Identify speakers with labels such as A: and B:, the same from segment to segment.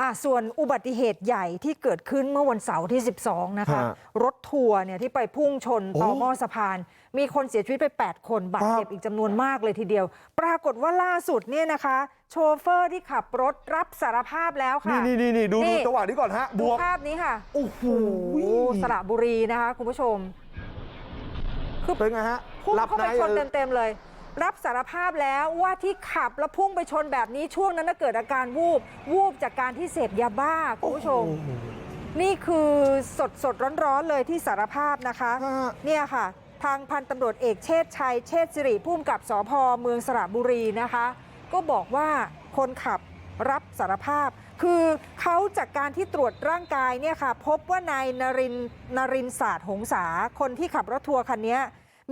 A: อะส่วนอุบัติเหตุใหญ่ที่เกิดขึ้นเมื่อวันเสาร์ที่ 12 นะคะ
B: ฮะ
A: รถทัวร์เนี่ยที่ไปพุ่งชนต่อ
B: โอ้
A: หม้อสะพาน มีคนเสียชีวิตไป 8 คนบาดเจ็บ
B: ครับ
A: อีกจำนวนมากเลยทีเดียว ปรากฏว่าล่าสุดเนี่ยนะคะ โชเฟอร์ที่ขับรถรับสารภาพแล้วค่ะ
B: นี่นี่นี่ดู
A: นี่
B: ดูจังหวะนี้ก่อนฮะบ
A: ดู
B: วก
A: ภาพนี้ค่ะ
B: โอ้โห
A: โอ้โหสระบุรีนะคะ คุณผู้ชม
B: เป็นไงฮะ
A: พุ่ง
B: หลับ
A: เข้า
B: ใน
A: ไปชน
B: เออ
A: เต็มๆเลย รับสารภาพแล้วว่าที่ขับแล้วพุ่งไปชนแบบนี้ช่วงนั้นน่ะเกิดอาการวูบ วูบจากการที่เสพยาบ้าคุณผู้ชม
B: โอ้โห
A: นี่คือสดสดๆร้อนๆเลยที่สารภาพนะคะ
B: ฮะ
A: เนี่ยค่ะ ทางพันตำรวจเอกเชษชัย เชษสิริผู้กำกับสพเมืองสระบุรีนะคะ ก็บอกว่าคนขับรับสารภาพ คือเขาจากการที่ตรวจร่างกายเนี่ยค่ะ พบว่านายนรินทร์นรินทร์ศาสตร์หงษาคนที่ขับรถทัวร์คันนี้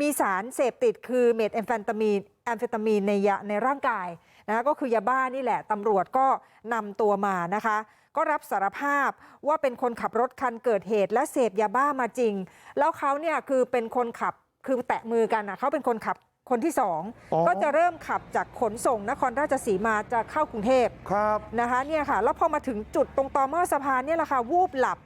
A: มีสารเสพติดคือเมทแอมเฟตามีนแอมเฟตามีนในยาในร่างกายนะคะก็คือยาบ้านี่แหละตำรวจก็นำตัวมานะคะ ก็รับสารภาพว่าเป็นคนขับรถคันเกิดเหตุ และเสพยาบ้ามาจริง แล้วเขาเนี่ยคือเป็นคนขับคือแตะมือกันนะเขาเป็นคนขับคนที่สอง
B: อ๋อ
A: ก็จะเริ่มขับจากขนส่งนครราชสีมาจะเข้ากรุงเทพ
B: ครับ
A: นะคะเนี่ยค่ะแล้วพอมาถึงจุดตรงต่อหม้อสะพานเนี่ยแหละค่ะวูบหลับ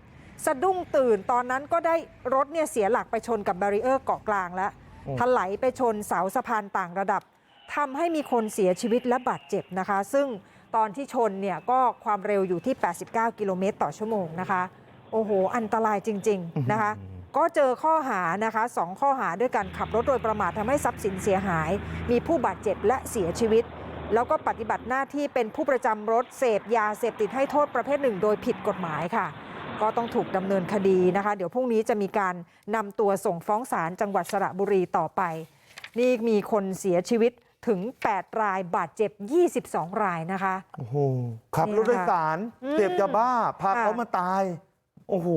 A: สะดุ้งตื่นตอนนั้นก็ได้รถเนี่ยเสียหลักไปชนกับแบรีเออร์เกาะกลางแล้ว
B: โอ้
A: ถลายไปชนเสาสะพานต่างระดับทำให้มีคนเสียชีวิตและบาดเจ็บนะคะ ซึ่งตอนที่ชนเนี่ยก็ความเร็วอยู่ที่ 89 กิโลเมตรต่อชั่วโมงนะคะ โอ้โห อันตรายจริง ๆนะคะ ก็เจอข้อหานะคะสองข้อหาด้วยกันขับรถโดยประมาททำให้ทรัพย์สินเสียหาย มีผู้บาดเจ็บและเสียชีวิต แล้วก็ปฏิบัติหน้าที่เป็นผู้ประจำรถเสพยาเสพติดให้โทษประเภทหนึ่ง โดยผิดกฎหมายค่ะ ก็ต้องถูกดำเนินคดีนะคะเดี๋ยวพรุ่งนี้จะมีการนำตัวส่งฟ้องศาลจังหวัดสระบุรีต่อไป นี่มีคนเสียชีวิตถึง 8 รายบาดเจ็บ 22 รายนะคะ
B: โอ้โหขับรถ
A: เนี่ย
B: โดย
A: ค่ะ
B: สาร
A: อืม
B: เสพยาบ้าพา
A: ค่ะ
B: เขามาตาย โอ้โห